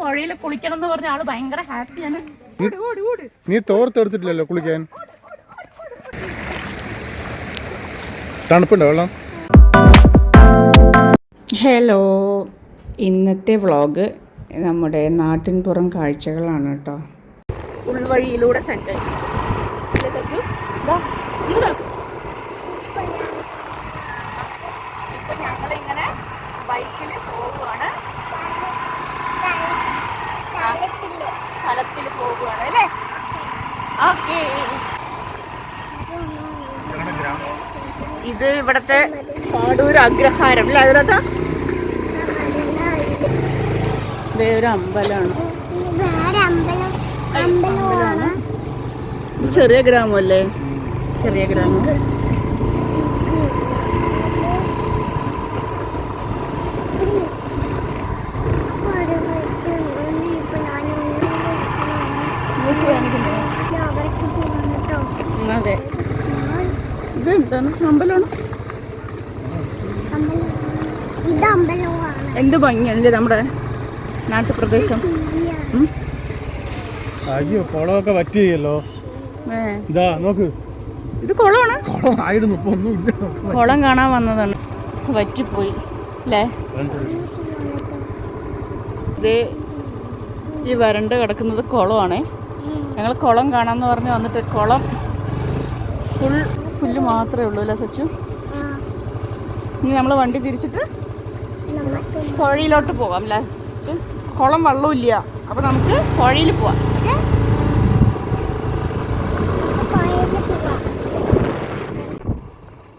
പുഴയിൽ കുളിക്കണം എന്ന് പറഞ്ഞ ആൾ ഭയങ്കര ഹാപ്പിയാണ് ഓടി ഓടി ഓടി. നീ തോർത്തെടുത്തിട്ടില്ലല്ലോ കുളിക്കാൻ? തണുപ്പുണ്ടോ വെള്ളം? ഹലോ. ഇന്നത്തെ വ്ളോഗ് നമ്മുടെ നാട്ടിൻപുറം കാഴ്ചകളാണ് കേട്ടോ. ഉൾവഴിയിലൂടെ സഞ്ചരിക്കും ഇത് ഇവിടത്തെ പാടൂർ അഗ്രഹാരം അല്ലേ? അതിനകത്ത്? ഒരു അമ്പലമാണ്. ചെറിയ ഗ്രാമമല്ലേ? ചെറിയ ഗ്രാമം അവർക്ക് പോകണം കേട്ടോ അതെ ഇത് എന്താണ് അമ്പലമാണ് അമ്പലം ഇത് അമ്പലമാണ് എന്ത് ഭംഗിയല്ലേ നമ്മുടെ നാട്ടുപ്രദേശം. അയ്യോ കുളമൊക്കെ പറ്റിയല്ലോ ഇതാ നോക്ക്. ഇത് കുളമാണ്. കുളം കാണാൻ വന്നതാണ്. വറ്റിപ്പോയി അല്ലേ? ഇത് ഈ വരണ്ട് കിടക്കുന്നത് കുളമാണ്. ഞങ്ങൾ കുളം കാണാമെന്ന് പറഞ്ഞ് വന്നിട്ട് കുളം ഫുൾ പുല്ല് മാത്രമേ ഉള്ളൂ അല്ലേ സച്ചു? ഇനി നമ്മൾ വണ്ടി തിരിച്ചിട്ട് പുഴയിലോട്ട് പോകാം അല്ലേ കുളം വെള്ളമില്ല അപ്പോൾ നമുക്ക് പുഴയിൽ പോവാം. ഓക്കെ.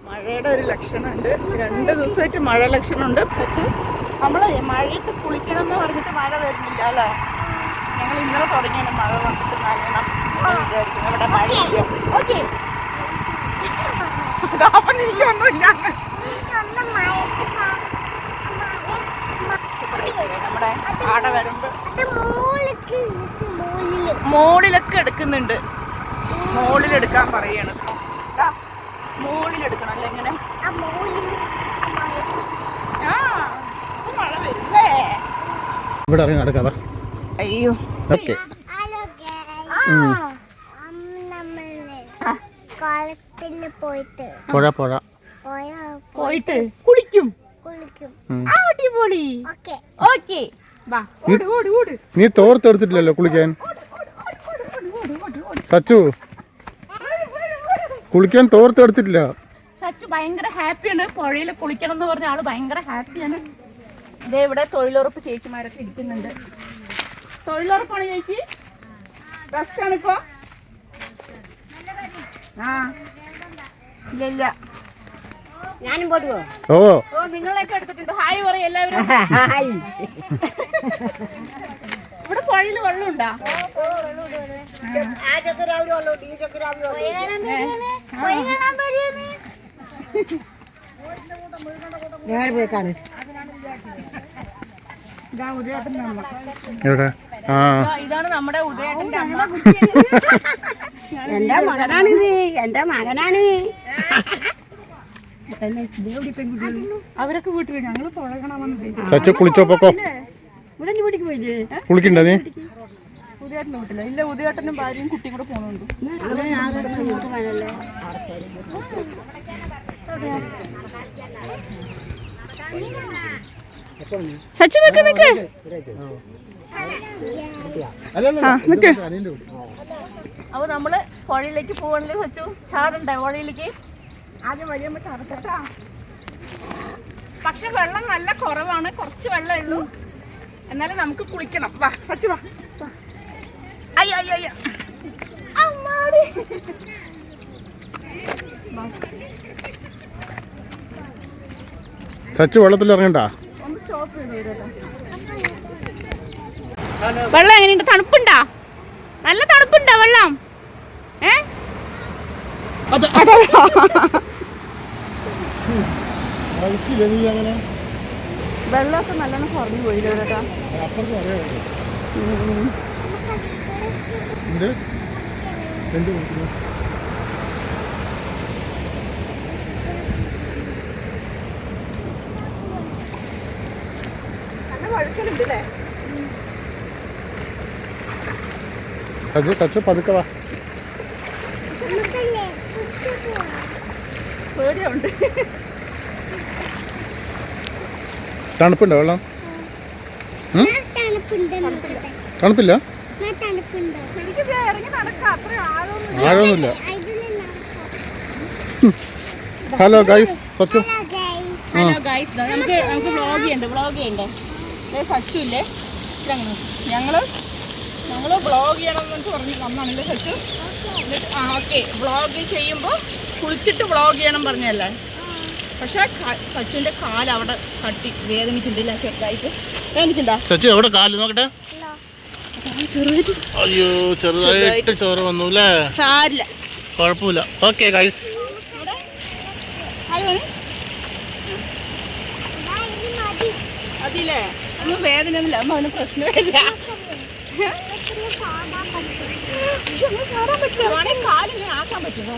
മഴയുടെ ഒരു ലക്ഷണമുണ്ട്. രണ്ട് ദിവസമായിട്ട് മഴ ലക്ഷണമുണ്ട്. പക്ഷേ നമ്മൾ മഴയത്ത് കുളിക്കണം എന്ന് പറഞ്ഞിട്ട് മഴ വരുന്നില്ല അല്ലേ ഞങ്ങൾ ഇന്നലെ തുടങ്ങിയാണ് മഴ വന്നിട്ട് നനയണം വിചാരിക്കുന്നു. ഇവിടെ മഴയില്ല. ഓക്കെ. അപ്പം എനിക്കൊന്നുമില്ല ഒന്ന് മഴയത്ത് പോ- നമ്മുടെ ആട വരുമ്പ് അത് മോളിക്ക് മോളിൽ. മോളിലൊക്കെ എടുക്കുന്നുണ്ട്. മോളിലെടുക്കാൻ പറയാണ്. മോളിലെടുക്കണം. അല്ലേ ഇങ്ങനെ? ഇവിടെ ഇറങ്ങി നടക്കാം അയ്യോ. ഓക്കെ. കുളത്തിൽ പോയിട്ട് പുഴ പുഴ. പോയിട്ട് കുളിക്കും. അടിപൊളി. ഓക്കെ. ഓക്കെ. വാ ഓടി ഓടി ഓടി. നീ തോർത്തെടുത്തിട്ടില്ലല്ലോ കുളിക്കാൻ? സച്ചു. കുളിക്കാൻ തോർത്തെടുത്തിട്ടില്ല. സച്ചു ഭയങ്കര ഹാപ്പിയാണ്. പുഴയിൽ കുളിക്കണം എന്ന് പറഞ്ഞ ആൾ ഭയങ്കര ഹാപ്പിയാണ്. ഇതേ ഇവിടെ തൊഴിലുറപ്പ് ചേച്ചിമാരൊക്കെ ഇരിക്കുന്നുണ്ട്. തൊഴിലുറപ്പാണ് ചേച്ചി? ബസ്റ്റാണ് ഇപ്പൊ ആ. ഇല്ല ഇല്ല. ഞാനും പോടുവോ ഓ. ഓ നിങ്ങളെയൊക്കെ എടുത്തിട്ടുണ്ട്. ഹായ് പറയും എല്ലാവരും. ഇവിടെ പുഴയിൽ വെള്ളമുണ്ടാ? എവിടെ? ഇതാണ് നമ്മുടെ ഉദയേട്ടന്റെ അമ്മ. എന്റെ മകനാണിത്. എന്റെ മകനാണ്. അവരൊക്കെ വീട്ടിൽ ഞങ്ങൾ വന്നത് സച്ചു കുളിച്ചോ പൊക്കോ വീട്ടിൽ പോയില്ലേ? കുളിക്കണ്ട നീ? വീട്ടില്ല ഇല്ല ഉദയാട്ടനും ഭാര്യയും കുട്ടിയും കൂടെ പോകുന്നുണ്ട് സച്ചു നിക്ക് നിക്ക് അപ്പൊ നമ്മൾ പുഴയിലേക്ക് പോവണല്ലേ സച്ചു? ചാടണ്ടേ പുഴയിലേക്ക്? ആദ്യം വഴിയുമ്പോ ചാടത്തേട്ടാ പക്ഷെ വെള്ളം നല്ല കുറവാണ്. കുറച്ച് വെള്ളം ഉള്ളൂ. എന്നാലും നമുക്ക് കുളിക്കണം. വാ സച്ചു വാ. അയ്യ അയ്യ അയ്യ. അമ്മാടി. സച്ചു വെള്ളത്തിൽ ഇറങ്ങണ്ട. വെള്ളം എങ്ങനെയുണ്ട്? തണുപ്പുണ്ടാ? നല്ല തണുപ്പുണ്ടാ വെള്ളം? ഏ? അതെ. വെള്ളമൊക്കെ നല്ലോണം കുറഞ്ഞു പോയില്ല അല്ലേ സച്ചു സച്ചു പതുക്കെ വാ നമുക്കല്ലേ കുത്തി പോവാം. പേടിയുണ്ട്. തണുപ്പുണ്ടോ വെള്ളം. തണുപ്പില്ല? ആഴമൊന്നുമില്ല. Hello guys Sachu. Hello guys നമുക്ക് നമുക്ക് വ്ളോഗ് ചെയ്യണ്ടേ വ്ളോഗ് ചെയ്യണ്ടേ? ദേ സച്ചു ഇല്ലേ. ഞങ്ങൾ ഞങ്ങൾ ബ്ലോഗ് ചെയ്യണം എന്ന് പറഞ്ഞ് വന്നാണല്ലേ സച്ചു? ആ ഓക്കെ ബ്ലോഗ് ചെയ്യുമ്പോൾ കുളിച്ചിട്ട് വ്ളോഗ് ചെയ്യണം പറഞ്ഞല്ലേ? പക്ഷെ സച്ചിന്റെ കാൽ അവിടെ കട്ടി വേദനിക്കുന്നില്ല ചെറുതായിട്ട്. വേദനിക്കണ്ട സച്ചു അവിടെ കാൽ? നോക്കട്ടെ. ചെറുതായിട്ട്. അയ്യോ ചെറുതായിട്ട് ചോര വന്നു അല്ലേ? സാരില്ല. കുഴപ്പമില്ല. ഓക്കെ ഗൈസ് അതില്ലേ ഒന്നും വേദനയൊന്നുമില്ല. അമ്മ അവന് പ്രശ്നമില്ല. ചാടാൻ പറ്റില്ല വേണമെങ്കിൽ കാലിങ്ങനെ ആക്കാൻ പറ്റുമോ?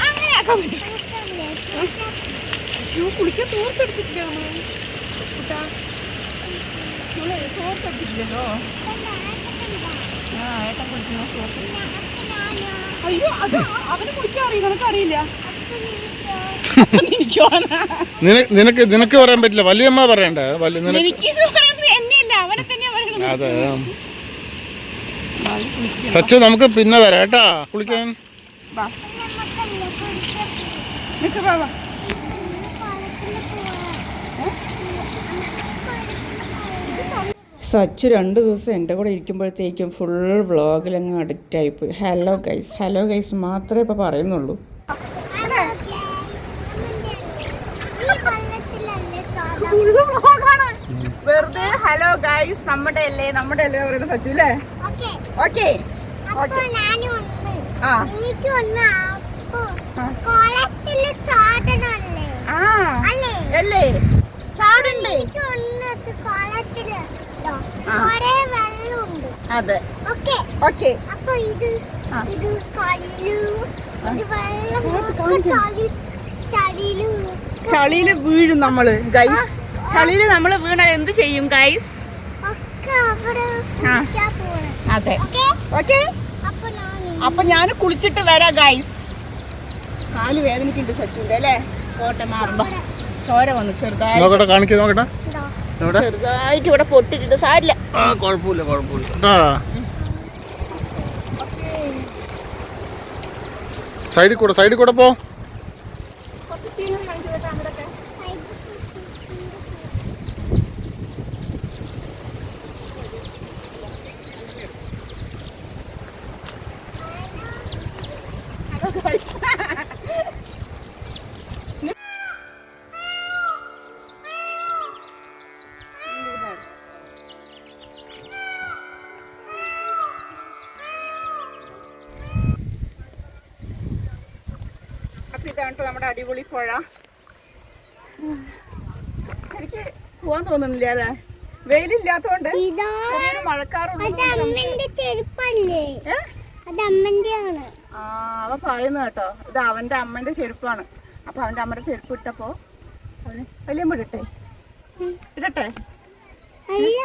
അങ്ങനെ ആക്കാൻ പറ്റും ഷൂ കുളിക്കാൻ തോർത്തെടുത്തിട്ടില്ല നമ്മൾ കുട്ടാ നമ്മൾ തോർത്തെടുത്തിട്ടില്ലല്ലോ ആ ഏട്ടൻ കുളിക്കുന്ന തോർത്ത് അയ്യോ അത് അവന് കുളിക്കാൻ അറിയില്ല നിനക്കറിയില്ല നിനക്ക് നിനക്ക് പറയാൻ പറ്റില്ല. വലിയമ്മ പറയണ്ടേ? വലിയ നിനക്ക് അവനെ തന്നെ അതെ സച്ചു നമുക്ക് പിന്നെ വരാം കേട്ടാ. കുളിക്കാൻ. സച്ചു രണ്ട് ദിവസം എന്റെ കൂടെ ഇരിക്കുമ്പോഴത്തേക്കും ഫുൾ വ്ളോഗിലങ്ങ് അഡിക്റ്റ് ആയിപ്പോയി ഹലോ ഗൈസ് ഹലോ ഗൈസ് മാത്രമേ ഇപ്പോൾ പറയുന്നുള്ളൂ. വെറുതെ ഹലോ ഗൈസ് നമ്മുടെ അല്ലേ? നമ്മുടെ അല്ലേ പറയുന്നത് സച്ചു അല്ലേ? ഓക്കെ. ആ. അല്ലേ? ചാടണ്ടേ? അതെ. ഓക്കെ. അപ്പൊ ഇത് ഇത് കല്ലു ഇത് വെള്ളം പുറത്ത് ചളി ചളിയിൽ വീഴും നമ്മൾ ഗൈസ് ചളിയിൽ നമ്മൾ വീണാൽ എന്ത് ചെയ്യും ഗൈസ് ആ. അതെ. ഓക്കെ. ഓക്കെ? അപ്പൊ ഞാൻ കുളിച്ചിട്ട് വരാം ഗൈസ് കാൽ വേദനിക്കുന്നുണ്ട് സച്ചിന്റെ അല്ലേ? കോട്ടെ മാറുമ്പോ ചോര. വന്നു ചെറുതായി നോക്കട്ടെ കാണിക്കേ നോക്കട്ടെ. ചെറുതായിട്ട് ഇവിടെ പൊട്ടിട്ടുണ്ട്. സാരില്ല. ആ കുഴപ്പമില്ല കുഴപ്പമില്ല. സൈഡിൽ കൂടെ സൈഡിൽ കൂടെ പോ. നമ്മുടെ അടിപൊളി പുഴ. എനിക്ക് പോവാൻ തോന്നുന്നില്ല അല്ലേ? വെയിലില്ലാത്തോണ്ട് മഴക്കാറുണ്ട് ആ അവൻ പറയുന്ന കേട്ടോ. ഇത് അവന്റെ അമ്മന്റെ ചെരുപ്പാണ്. അപ്പൊ അവന്റെ അമ്മയുടെ ചെരുപ്പ് ഇട്ടപ്പോ അവന് വലിയ ഇടട്ടെ? ഇടട്ടെ? അല്ല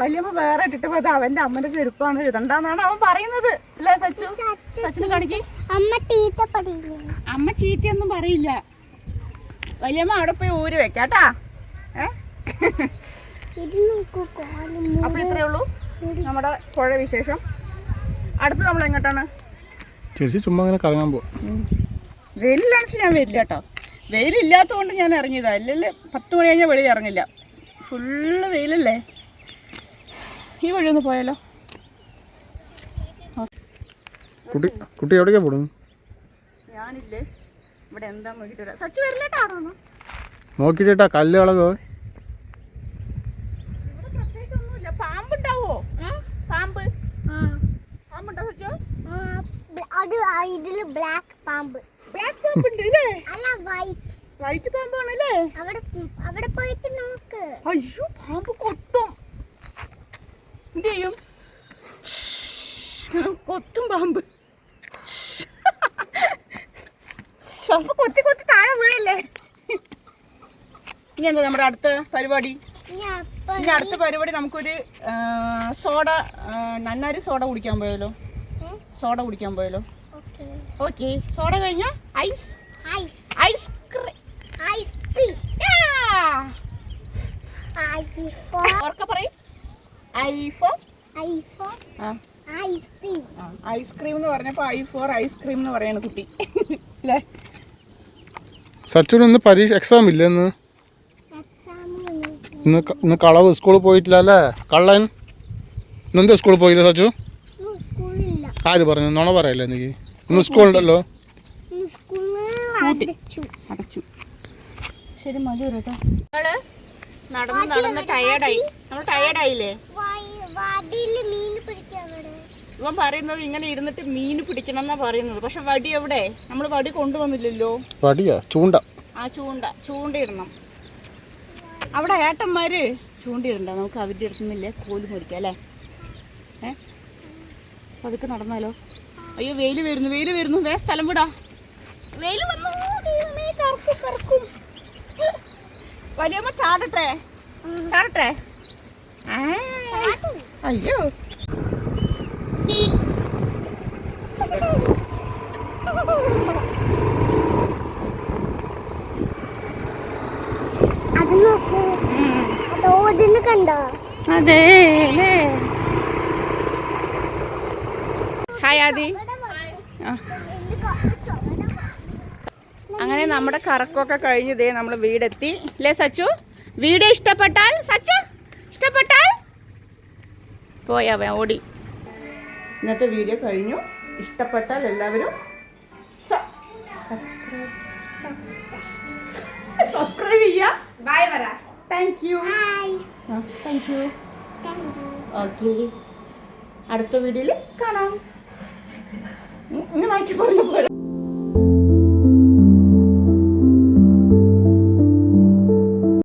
വല്യമ്മ വേറെ ഇട്ടിട്ട് പോയത് അവന്റെ അമ്മന്റെ ചെരുപ്പാണ്. ഇടണ്ടെന്നാണ് അവൻ പറയുന്നത്? അല്ലേ സച്ചു? സച്ചിന് കാണിക്ക്. അമ്മ തീറ്റ പഠിക്കുന്നു അമ്മ ചീത്തയൊന്നും പറയില്ല. വലിയമ്മ അവിടെ പോയി ഊര് വെക്കാട്ടാ അപ്പൊ ഇത്രേ ഉള്ളൂ നമ്മുടെ പുഴ വിശേഷം. അടുത്ത് നമ്മൾ എങ്ങോട്ടാണ്? ചേച്ചി ചുമ്മാ അങ്ങനെ കറങ്ങാൻ പോ വെയിലില്ലാന്ന് ഞാൻ വരില്ല കേട്ടോ. വെയിലില്ലാത്തതുകൊണ്ട് ഞാൻ ഇറങ്ങിയതാ. അല്ലല്ലേ പത്ത് മണി കഴിഞ്ഞാൽ വെളിയിൽ ഇറങ്ങില്ല. ഫുള്ള് വെയിലല്ലേ? ഈ വഴി ഒന്ന് പോയാലോ? കുട്ടി കുട്ടി എവിടേക്കാ പോടുന്നു ഞാനില്ലേ ഇവിടെ എന്താ നോക്കിട്ട് വരാം. സച്ച് വരില്ലേട്ടാണോ നോക്കിയിട്ടാ കല്ല് കളകോ പാമ്പുണ്ടാവോ? പാമ്പ്? പാമ്പുണ്ടോ സച്ചോ? ആ, അത് ആ ഇതിൽ ബ്ലാക്ക് പാമ്പ്. ബ്ലാക്ക് പാമ്പ് ഉണ്ട് അല്ല വൈറ്റ്. വൈറ്റ് പാമ്പാണല്ലേ? അവിടെ അവിടെ പോയിട്ട് നോക്ക്. അയ്യോ പാമ്പ് കൊത്തും. എന്ത് ചെയ്യും കൊത്തും പാമ്പ്. അപ്പൊ കൊത്തി കൊത്തി താഴെ വീഴല്ലേ? ഇനി എന്താ നമ്മുടെ അടുത്ത പരിപാടി? ഇനി അടുത്ത പരിപാടി നമുക്കൊരു സോഡ നന്നാരി സോഡ കുടിക്കാൻ പോയാലോ? സോഡ കുടിക്കാൻ പോയാലോ? ഓക്കെ. സോഡ കഴിഞ്ഞ ice? Ice. Ice cream ice iPhone ഓർക്ക പറയും. ഐഫോ? ഫോർ ആ. ഐസ് ക്രീം ഐസ്ക്രീം എന്ന് പറഞ്ഞപ്പോൾ ഐ ഫോർ ഐസ്ക്രീം എന്ന് പറയാണ് കുട്ടി. അല്ലേ സച്ചുവിന് ഇന്ന് പരീക്ഷ എക്സാം ഇല്ല ഇന്ന്? ഇന്ന് ഇന്ന് കളവ് സ്കൂളിൽ പോയിട്ടില്ല അല്ലേ? കള്ളൻ? ഇന്നെന്താ സ്കൂളിൽ പോയില്ല സച്ചു? ആര് പറഞ്ഞു? നുണ പറയല്ലേ എനിക്ക് ഇന്ന് അടച്ചു. അടച്ചു. ശരി മതി കേട്ടോ നടന്ന് നടന്ന് ടയേർഡായി നമ്മൾ ടയേർഡായില്ലേ ഇവൻ പറയുന്നത് ഇങ്ങനെ ഇരുന്നിട്ട് മീൻ പിടിക്കണം എന്നാ പറയുന്നത്. പക്ഷെ വടി എവിടെ? നമ്മൾ വടി കൊണ്ടുവന്നില്ലല്ലോ. വടിയാ? ചൂണ്ട. ആ ചൂണ്ട. ചൂണ്ടയിടണം. അവിടെ ഏട്ടന്മാര് ചൂണ്ടയിടണ്ട. നമുക്ക് അവരുടെ അടുത്തുനിന്നില്ലേ കോൽ മുറിക്കാം അല്ലേ? ഏ? പതുക്കെ നടന്നാലോ? അയ്യോ വെയിൽ വരുന്നു വെയിൽ വരുന്നു. വേ സ്ഥലം വിടാ. വെയിൽ വന്നു. ദൈവമേ, കറക്കും കറക്കും. വലിയമ്മ ചാടട്ടെ? ചാടട്ടെ? ആ, അയ്യോ. അത് നോക്കൂ. അത് ഓടിന് കണ്ടോ? അതെ. ഹായ് ആദി. അങ്ങനെ നമ്മുടെ കറക്കമൊക്കെ കഴിഞ്ഞ് ദേ നമ്മൾ വീടെത്തി. അല്ലേ സച്ചു? വീട് ഇഷ്ടപ്പെട്ടാൽ സച്ചു ഇഷ്ടപ്പെട്ടാൽ പോയവൻ ഓടി. ഇന്നത്തെ വീഡിയോ കഴിഞ്ഞു. ഇഷ്ടപ്പെട്ടാൽ എല്ലാവരും സബ്സ്ക്രൈബ് ചെയ്യുക ബൈ പറ thank you thank you okay അടുത്ത വീഡിയോയിൽ കാണാം. ഇങ്ങനെ വായിച്ചു പോകുന്ന